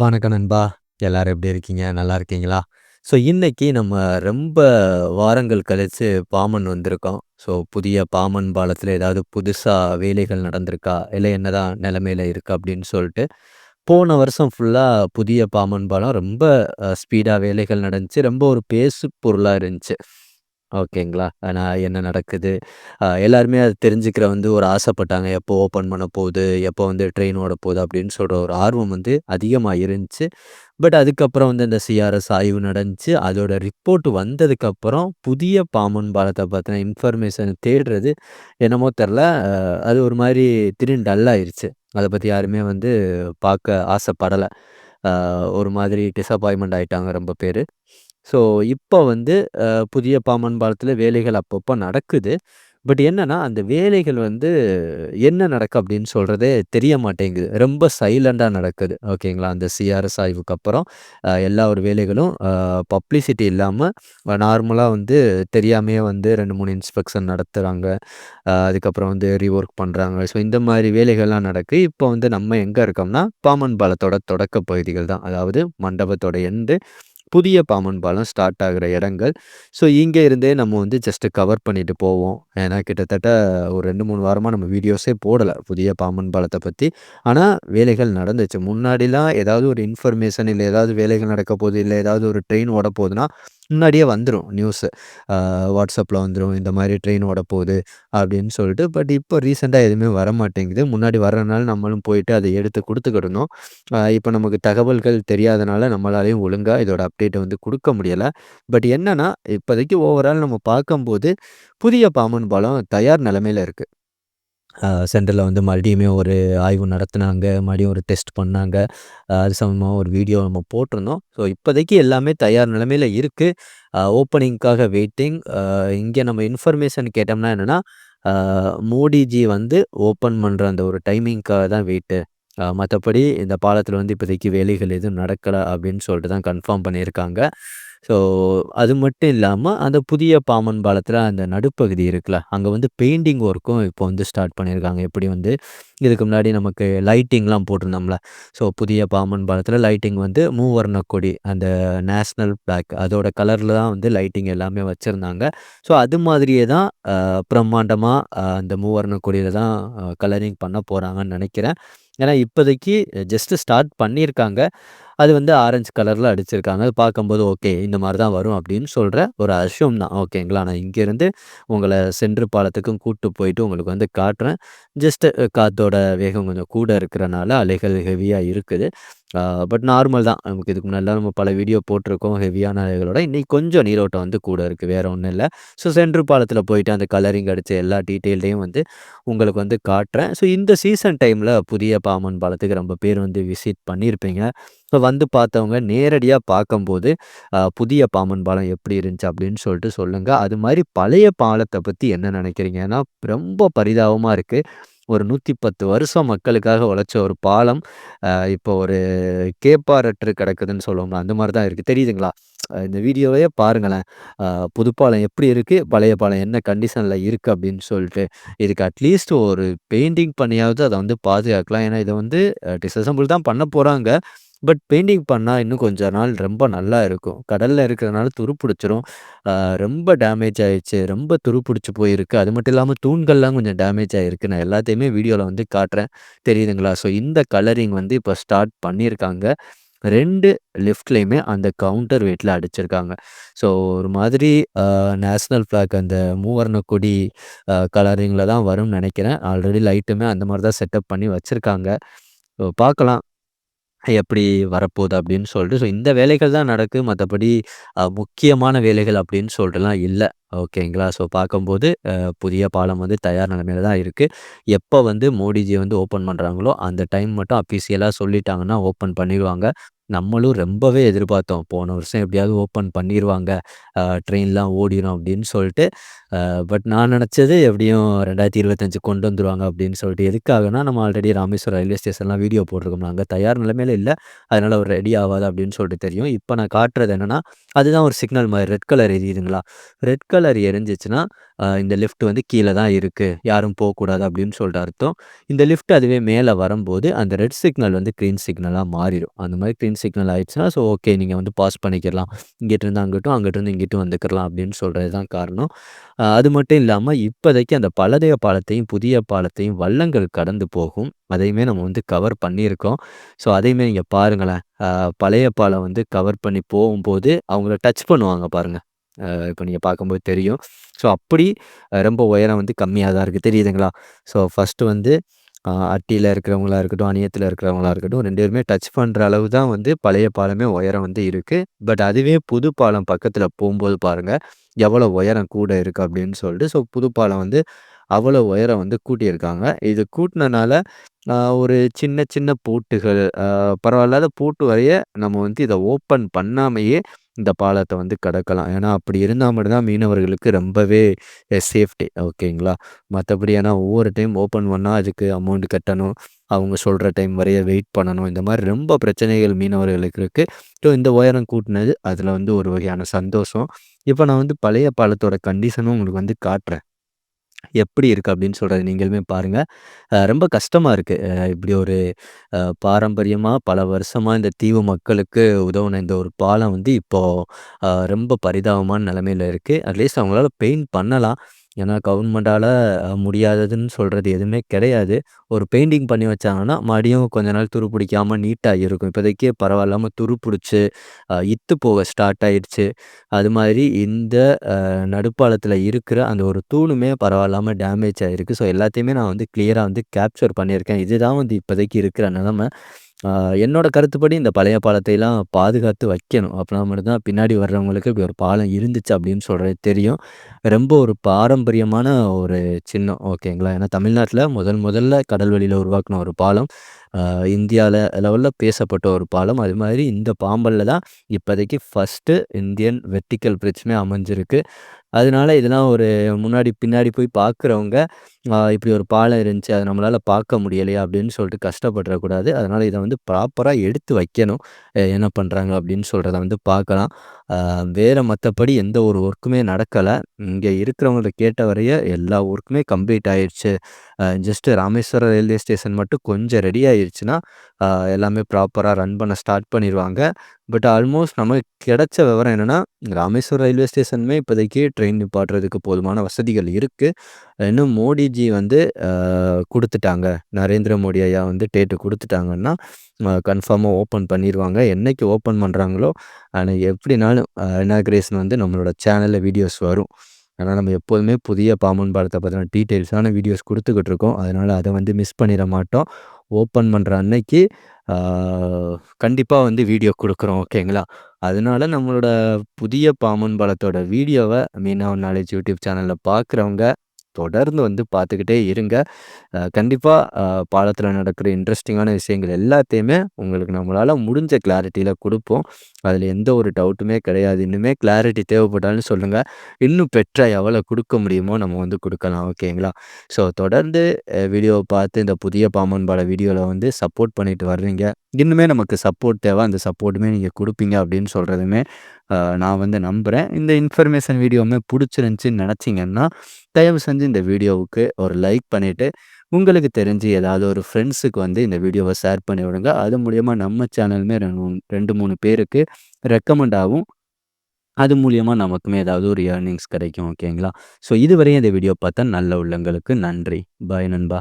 வணக்கம் நண்பா. எல்லோரும் எப்படி இருக்கீங்க? நல்லா இருக்கீங்களா? ஸோ இன்றைக்கி நம்ம ரொம்ப வாரங்கள் கழிச்சு பாமன் வந்திருக்கோம். ஸோ புதிய பாமன் பாலத்தில் ஏதாவது புதுசாக வேலைகள் நடந்திருக்கா? இல்ல என்னதான் நிலமையில் இருக்குது அப்படின்னு சொல்லிட்டு போன வருஷம் ஃபுல்லாக புதிய பாமன் பாலம் ரொம்ப ஸ்பீடாக வேலைகள் நடந்துச்சு. ரொம்ப ஒரு பேசு பொருளாக இருந்துச்சு. ஓகேங்களா. ஆனா என்ன நடக்குது? அ எல்லாருமே அத தெரிஞ்சுக்கிற வந்து ஒரு ஆசைப்பட்டாங்க. எப்போ ஓப்பன் பண்ண போகுது? எப்போ வந்து ட்ரெயின் ஓட போகுது அப்படின்னு சொல்ற ஒரு ஆர்வம் வந்து அதிகமா இருந்துச்சு. பட் அதுக்கப்புறம் வந்து இந்த சிஆர்எஸ் ஆய்வு நடந்துச்சு. அதோட ரிப்போர்ட் வந்ததுக்கப்புறம் புதிய பாம்பன் பாலத்த பத்தின இன்ஃபர்மேஷன் தேடுறது என்னமோ தெரில அ அது ஒரு மாரி திடீர்னு டல் ஆயிருச்சு. அத பத்தி யாருமே வந்து பார்க்க ஆசைப்படல. அ ஒரு மாதிரி டிசப்பாயின்ட்மென்ட் ஆயிட்டாங்க ரொம்ப பேரு. ஸோ இப்போ வந்து புதிய பாமன் பாலத்தில் வேலைகள் அப்பப்போ நடக்குது. பட் என்னன்னா, அந்த வேலைகள் வந்து என்ன நடக்கு அப்படின்னு சொல்கிறதே தெரிய மாட்டேங்குது. ரொம்ப சைலண்டாக நடக்குது. ஓகேங்களா. அந்த சிஆர்எஸ் ஆய்வுக்கு அப்புறம் எல்லா ஒரு வேலைகளும் பப்ளிசிட்டி இல்லாமல் நார்மலாக வந்து தெரியாமையே வந்து 2, 3 இன்ஸ்பெக்ஷன் நடத்துகிறாங்க அதுக்கப்புறம் வந்து ரீஒர்க் பண்ணுறாங்க ஸோ இந்த மாதிரி வேலைகள்லாம் நடக்கு. இப்போ வந்து நம்ம எங்கே இருக்கோம்னா, பாமன் பாலத்தோட தொடக்க பகுதிகள் தான். அதாவது மண்டபத்தோட எண்டு, புதிய பாம்பன் பாலம் ஸ்டார்ட் ஆகிற இடங்கள். ஸோ இங்கே இருந்தே நம்ம வந்து ஜஸ்ட்டு கவர் பண்ணிட்டு போவோம். ஏன்னா கிட்டத்தட்ட ஒரு ரெண்டு மூணு வாரமாக நம்ம வீடியோஸே போடலை புதிய பாம்பன் பாலத்தை பற்றி ஆனால் வேலைகள் நடந்துச்சு. முன்னாடிலாம் ஏதாவது ஒரு இன்ஃபர்மேஷன் இல்லை ஏதாவது வேலைகள் நடக்க போகுது, இல்லை ஏதாவது ஒரு ட்ரெயின் ஓட போகுதுன்னா முன்னாடியே வந்துடும் நியூஸு. வாட்ஸ்அப்பில் வந்துடும் இந்த மாதிரி ட்ரெயின் ஓடப்போகுது அப்படின்னு சொல்லிட்டு. பட் இப்போ ரீசெண்டாக எதுவுமே வர மாட்டேங்குது முன்னாடி வரனால நம்மளும் போயிட்டு அதை எடுத்து கொடுத்துக்கிடணும் இப்போ நமக்கு தகவல்கள் தெரியாதனால நம்மளாலையும் ஒழுங்காக இதோட அப்டேட்டை வந்து கொடுக்க முடியலை பட் என்னென்னா இப்போதைக்கு ஓவரால் நம்ம பார்க்கும்போது, புதிய பாம்பன் பாலம் தயார் நிலமையில இருக்குது சென்டரில் வந்து மறுபடியுமே ஒரு ஆய்வு நடத்துனாங்க. மறுபடியும் ஒரு டெஸ்ட் பண்ணாங்க. அது சம்மந்தமா ஒரு வீடியோ நம்ம போட்டிருந்தோம். ஸோ இப்போதைக்கு எல்லாமே தயார் நிலைமையில் இருக்கு. ஓப்பனிங்க்காக வெயிட்டிங். இங்கே நம்ம இன்ஃபர்மேஷன் கேட்டோம்னா என்னென்னா மோடிஜி வந்து ஓப்பன் பண்ணுற அந்த ஒரு டைமிங்க்காக தான் வெயிட்டு. மற்றபடி இந்த பாலத்தில் வந்து இப்போதைக்கு வேலைகள் எதுவும் நடக்கலை அப்படின்னு சொல்லிட்டு தான் கன்ஃபார்ம் பண்ணியிருக்காங்க. ஸோ அது மட்டும் இல்லாமல் அந்த புதிய பாமன் பாலத்தில் அந்த நடுப்பகுதி இருக்குல்ல, அங்கே வந்து பெயிண்டிங் ஒர்க்கும் இப்போ வந்து ஸ்டார்ட் பண்ணியிருக்காங்க. எப்படி வந்து இதுக்கு முன்னாடி நமக்கு லைட்டிங்லாம் போட்டிருந்தோம்ல. ஸோ புதிய பாமன் பாலத்தில் லைட்டிங் வந்து மூவர்ண கொடி, அந்த நேஷ்னல் ஃபிளாக் அதோட கலரில் தான் வந்து லைட்டிங் எல்லாமே வச்சுருந்தாங்க ஸோ அது மாதிரியே தான் பிரம்மாண்டமாக அந்த மூவர்ண கொடியில் தான் கலரிங் பண்ண போகிறாங்கன்னு நினைக்கிறேன் ஏன்னா இப்போதைக்கு ஜஸ்ட் ஸ்டார்ட் பண்ணியிருக்காங்க. அது வந்து ஆரஞ்சு கலரில் அடிச்சிருக்காங்க. அது பார்க்கும்போது ஓகே. இந்த மாதிரி தான் வரும் அப்படின்னு சொல்கிற ஒரு அஷ்யூம் தான். ஓகேங்களா. நான் இங்கேருந்து உங்களை சென்று பாலத்துக்கும் கூட்டு போயிட்டு உங்களுக்கு வந்து காட்டுறேன். ஜஸ்ட்டு காற்றோட வேகம் கொஞ்சம் கூட இருக்கிறனால அலைகள் ஹெவியாக இருக்குது. பட் நார்மல் தான். நமக்கு இதுக்கு முன்னாடிலாம் நம்ம பல வீடியோ போட்டிருக்கோம். ஹெவியான அலைகளோட. இன்னைக்கு கொஞ்சம் நீரோட்டம் வந்து கூட இருக்கு. வேற ஒண்ணும் இல்ல. ஸோ சென்ட்ரு பாலத்தில் போயிட்டு அந்த கலரிங் அடிச்ச எல்லா டீட்டெயில்டையும் வந்து உங்களுக்கு வந்து காட்டுறேன். ஸோ இந்த சீசன் டைம்ல புதிய பாம்பன் பாலத்துக்கு ரொம்ப பேர் வந்து விசிட் பண்ணியிருப்பீங்க. ஸோ வந்து பார்த்தவங்க நேரடியா பார்க்கும்போது, அ புதிய பாம்பன் பாலம் எப்படி இருந்துச்சு அப்படின்னு சொல்லிட்டு சொல்லுங்க. அது மாதிரி பழைய பாலத்த பத்தி என்ன நினைக்கிறீங்கன்னா ரொம்ப பரிதாபமா இருக்கு. ஒரு 110 வருஷம் மக்களுக்காக உழைச்ச ஒரு பாலம், இப்போ ஒரு கேப்பாரற்று கிடக்குதுன்னு சொல்லுவோம்ல, அந்த மாதிரி தான் இருக்குது தெரியுதுங்களா? இந்த வீடியோவையே பாருங்களேன். புதுப்பாலம் புது பாலம் எப்படி இருக்குது பழைய பாலம் என்ன கண்டிஷனில் இருக்குது அப்படின்னு சொல்லிட்டு. இதுக்கு அட்லீஸ்ட் ஒரு பெயிண்டிங் பண்ணியாவது அதை வந்து பாதுகாக்கலாம். ஏன்னா இதை வந்து டிஸ்அசம்பிள் தான் பண்ண போகிறாங்க பட் பெயிண்டிங் பண்ணா இன்னும் கொஞ்ச நாள் ரொம்ப நல்லா இருக்கும். கடல்ல இருக்கிறனால துருப்பிடிச்சிரும். அ ரொம்ப டேமேஜ் ஆயிருச்சு. ரொம்ப துருப்பிடிச்சு போயிருக்கு. அது மட்டும் இல்லாம தூண்கள்லாம் கொஞ்சம் டேமேஜ் ஆயிருக்கு. நான் எல்லாத்தையுமே வீடியோல வந்து காட்டுறேன். தெரியுதுங்களா? ஸோ இந்த கலரிங் வந்து இப்போ ஸ்டார்ட் பண்ணியிருக்காங்க. 2 லெஃப்ட்லயுமே அந்த கவுண்டர் வெயிட்ல அடிச்சிருக்காங்க. ஸோ ஒரு மாதிரி அ நேஷனல் ஃபிளாக் அந்த மூவர்ண கொடி அ கலரிங்ல தான் வரும்னு நெனைக்கிறேன். ஆல்ரெடி லைட்டுமே அந்த மாரி தான் செட்டப் பண்ணி வச்சிருக்காங்க. ஸோ பார்க்கலாம். எப்படி வரப்போகுது அப்படின்னு சொல்லிட்டு. ஸோ இந்த வேலைகள் தான் நடக்கு. மற்றபடி முக்கியமான வேலைகள் அப்படின்னு சொல்லிட்டுலாம் இல்லை ஓகேங்களா. ஸோ பார்க்கும்போது புதிய பாலம் வந்து தயார் நிலைமையில தான் இருக்குது எப்போ வந்து மோடிஜி வந்து ஓப்பன் பண்ணுறாங்களோ அந்த டைம் மட்டும் அஃபிஷியலா சொல்லிட்டாங்கன்னா ஓப்பன் பண்ணிடுவாங்க நம்மளும் ரொம்பவே எதிர்பார்த்தோம். போன வருஷம் எப்படியாவது ஓப்பன் பண்ணிடுவாங்க ட்ரெயின்லாம் ஓடிடும் அப்படின்னு சொல்லிட்டு. பட் நான் நினச்சது எப்படியும் 2025 கொண்டு வந்துருவாங்க அப்படின்னு சொல்லிட்டு. எதுக்காகன்னா, நம்ம ஆல்ரெடி ராமேஸ்வரம் ரயில்வே ஸ்டேஷன்லாம் வீடியோ போட்டிருக்கோம் அங்க தயார் நிலைமையில இல்லை அதனால அவர் ரெடி ஆகாது அப்படின்னு சொல்லிட்டு தெரியும். இப்போ நான் காட்டுறது என்னன்னா, அதுதான் ஒரு சிக்னல் மாதிரி ரெட் கலர் எரியுதுங்களா? ரெட் கலர் எரிஞ்சிச்சுன்னா, இந்த லிஃப்ட் வந்து கீழே தான் இருக்குது யாரும் போகக்கூடாது அப்படின்னு சொல்லிட்டு அர்த்தம். இந்த லிஃப்ட் அதுவே மேலே வரும்போது, அந்த ரெட் சிக்னல் வந்து க்ரீன் சிக்னலாக மாறிடும் அந்த மாதிரி க்ரீன் சிக்னல் ஆயிடுச்சுன்னா, ஸோ ஓகே நீங்கள் வந்து பாஸ் பண்ணிக்கலாம் இங்கிட்டிருந்து அங்கிட்டும், அங்கிட்டிருந்து இங்கிட்டும் வந்துக்கலாம் அப்படின்னு சொல்கிறது தான் காரணம். அது மட்டும் இல்லாமல் இப்போதைக்கு அந்த பழைய பாலத்தையும், புதிய பாலத்தையும் வள்ளங்கள் கடந்து போகும். அதையுமே நம்ம வந்து கவர் பண்ணியிருக்கோம். ஸோ அதையுமே நீங்கள் பாருங்களேன். பழைய பாலம் வந்து கவர் பண்ணி போகும்போது, அவங்கள டச் பண்ணுவாங்க பாருங்கள் இப்போ நீங்கள் பார்க்கும்போது தெரியும். ஸோ அப்படி ரொம்ப உயரம் வந்து கம்மியாக தான் இருக்குது தெரியுதுங்களா? ஸோ ஃபஸ்ட்டு வந்து அட்டியில் இருக்கிறவங்களா இருக்கட்டும், அணியத்தில் இருக்கிறவங்களா இருக்கட்டும் ரெண்டு பேருமே டச் பண்ணுற அளவு தான் வந்து பழைய பாலமே உயரம் வந்து இருக்குது பட் அதுவே புது பாலம் பக்கத்தில் போகும்போது பாருங்கள் எவ்வளோ உயரம் கூட இருக்குது அப்படின்னு சொல்லிட்டு. ஸோ புது பாலம் வந்து அவ்வளோ உயரம் வந்து கூட்டியிருக்காங்க. இது கூட்டினனால ஒரு சின்ன சின்ன பூட்டுகள் பரவாயில்லாத பூட்டு வரைய நம்ம வந்து இதை ஓப்பன் பண்ணாமையே இந்த பாலத்தை வந்து கடக்கலாம். ஏன்னா அப்படி இருந்தால் மட்டும்தான் மீனவர்களுக்கு ரொம்பவே சேஃப்டி ஓகேங்களா? மற்றபடி ஏன்னா ஒவ்வொரு டைம் ஓப்பன் பண்ணால் அதுக்கு அமௌண்ட் கட்டணும். அவங்க சொல்கிற டைம் வரைய வெயிட் பண்ணணும். இந்த மாதிரி ரொம்ப பிரச்சனைகள் மீனவர்களுக்கு இருக்குது ஸோ இந்த உயரம் கூட்டினது அதில் வந்து ஒரு வகையான சந்தோஷம். இப்போ நான் வந்து பழைய பாலத்தோட கண்டிஷனும் உங்களுக்கு வந்து காட்டுறேன். எப்படி இருக்கு அப்படின்னு சொல்றத நீங்களுமே பாருங்க. அ ரொம்ப கஷ்டமா இருக்கு. அ இப்படி ஒரு அ பாரம்பரியமா பல வருஷமா இந்த தீவு மக்களுக்கு உதவுன இந்த ஒரு பாலம் வந்து இப்போ அ ரொம்ப பரிதாபமான நிலைமையில இருக்கு. அட்லீஸ்ட் அவங்களால பெயிண்ட் பண்ணலாம். ஏன்னா கவர்மெண்டால் முடியாததுன்னு சொல்கிறது எதுவுமே கிடையாது. ஒரு பெயிண்டிங் பண்ணி வச்சாங்கன்னா, மறுபடியும் கொஞ்ச நாள் துரு பிடிக்காம நீட்டா இருக்கும். இப்போதைக்கு பரவாயில்லாம துரு பிடிச்சு, அ இத்து போக ஸ்டார்ட் ஆயிடுச்சு. அது மாதிரி இந்த அ இருக்கிற அந்த ஒரு தூணுமே பரவாயில்லாம டேமேஜ் ஆயிருக்கு. ஸோ எல்லாத்தையுமே நான் வந்து கிளியரா வந்து கேப்சர் பண்ணியிருக்கேன். இதுதான் வந்து இப்போதைக்கு இருக்கிற நிலைமை. என்னோட கருத்துப்படி இந்த பழைய பாலத்தைலாம் பாதுகாத்து வைக்கணும். அப்படின்னா மட்டும்தான் பின்னாடி வர்றவங்களுக்கு இப்படி ஒரு பாலம் இருந்துச்சு அப்படின்னு சொல்கிறது தெரியும். ரொம்ப ஒரு பாரம்பரியமான ஒரு சின்னம் ஓகேங்களா? ஏன்னா தமிழ்நாட்டில் முதல் முதல்ல கடல் வழியில் உருவாக்கின ஒரு பாலம். இந்தியாவில் லெவலில் பேசப்பட்ட ஒரு பாலம். அது மாதிரி இந்த பாம்பன்ல தான் இப்போதைக்கு ஃபஸ்ட்டு இந்தியன் வெர்டிகல் பிரிட்ஜுமே அமைஞ்சிருக்கு. அதனால இதெல்லாம் ஒரு முன்னாடி பின்னாடி போய் பார்க்குறவங்க, இப்படி ஒரு பாலம் இருந்துச்சு. அதை நம்மளால் பார்க்க முடியலையா அப்படின்னு சொல்லிட்டு கஷ்டப்பட்டுறக்கூடாது. அதனால் இதை வந்து ப்ராப்பராக எடுத்து வைக்கணும். என்ன பண்ணுறாங்க அப்படின்னு சொல்கிறத வந்து பார்க்கலாம். வேறு மற்றபடி எந்த ஒரு ஒர்க்குமே நடக்கலை. இங்கே இருக்கிறவங்கள்ட்ட கேட்ட வரைய எல்லா ஒர்க்குமே கம்ப்ளீட் ஆயிடுச்சு just just Rameswaram railway station மட்டும் கொஞ்சம் ரெடி ஆயிடுச்சுன்னா எல்லாமே ப்ராப்பராக ரன் பண்ண ஸ்டார்ட் பண்ணிடுவாங்க பட் ஆல்மோஸ்ட் நமக்கு கிடைச்ச விவரம் என்னென்னா ராமேஸ்வரம் ரயில்வே ஸ்டேஷனுமே இப்போதைக்கு ட்ரெயின் நிப்பாட்டுறதுக்கு போதுமான வசதிகள் இருக்குது இன்னும் மோடிஜி வந்து கொடுத்துட்டாங்க. நரேந்திர மோடி ஐயா வந்து டேட்டு கொடுத்துட்டாங்கன்னா கன்ஃபார்மாக ஓப்பன் பண்ணிடுவாங்க என்னைக்கு ஓப்பன் பண்ணுறாங்களோ ஆனால் எப்படினாலும் இனாக்ரேஷன் வந்து நம்மளோட சேனலில் வீடியோஸ் வரும். ஆனால் நம்ம எப்போதுமே புதிய பாம்பன் படத்தை பற்றின டீட்டெயில்ஸான வீடியோஸ் குடுத்துக்கிட்டு இருக்கோம். அதனால அதை வந்து மிஸ் பண்ணிட மாட்டோம். ஓப்பன் பண்ணுற அன்னைக்கு கண்டிப்பாக வந்து வீடியோ கொடுக்குறோம் ஓகேங்களா? அதனால நம்மளோட புதிய பாம்பன் பாலத்தோட வீடியோவை மீனா நாலேஜ் யூடியூப் சேனலில் பார்க்குறவங்க, தொடர்ந்து வந்து பார்த்துக்கிட்டே இருங்க. கண்டிப்பாக பாலத்தில் நடக்கிற இன்ட்ரெஸ்டிங்கான விஷயங்கள் எல்லாத்தையுமே உங்களுக்கு நம்மளால் முடிஞ்ச கிளாரிட்டியில் கொடுப்போம் அதில் எந்த ஒரு டவுட்டுமே கிடையாது. இன்னுமே கிளாரிட்டி தேவைப்பட்டாலும் சொல்லுங்கள் இன்னும் பெற்ற எவ்வளோ கொடுக்க முடியுமோ நம்ம வந்து கொடுக்கலாம் ஓகேங்களா? ஸோ தொடர்ந்து வீடியோவை பார்த்து இந்த புதிய பாம்பன் வீடியோவில் வந்து சப்போர்ட் பண்ணிட்டு வர்றீங்க. இன்னுமே நமக்கு சப்போர்ட் தேவை அந்த சப்போர்ட்டுமே நீங்கள் கொடுப்பீங்க அப்படின்னு சொல்கிறதுமே நான் வந்து நம்புகிறேன் இந்த இன்ஃபர்மேஷன் வீடியோவுமே பிடிச்சிருந்துச்சின்னு நினச்சிங்கன்னா தயவு செஞ்சு இந்த வீடியோவுக்கு ஒரு லைக் பண்ணிவிட்டு உங்களுக்கு தெரிஞ்சு ஏதாவது ஒரு ஃப்ரெண்ட்ஸுக்கு வந்து இந்த வீடியோவை ஷேர் பண்ணி விடுங்க. அது மூலயமா நம்ம சேனலுமே 2, 3 பேருக்கு ரெக்கமெண்ட் ஆகும். அது மூலயமா நமக்குமே ஏதாவது ஒரு ஏர்னிங்ஸ் கிடைக்கும் ஓகேங்களா? ஸோ இதுவரையும் இந்த வீடியோ பார்த்தா நல்ல உள்ளங்களுக்கு நன்றி. பாய் நண்பா.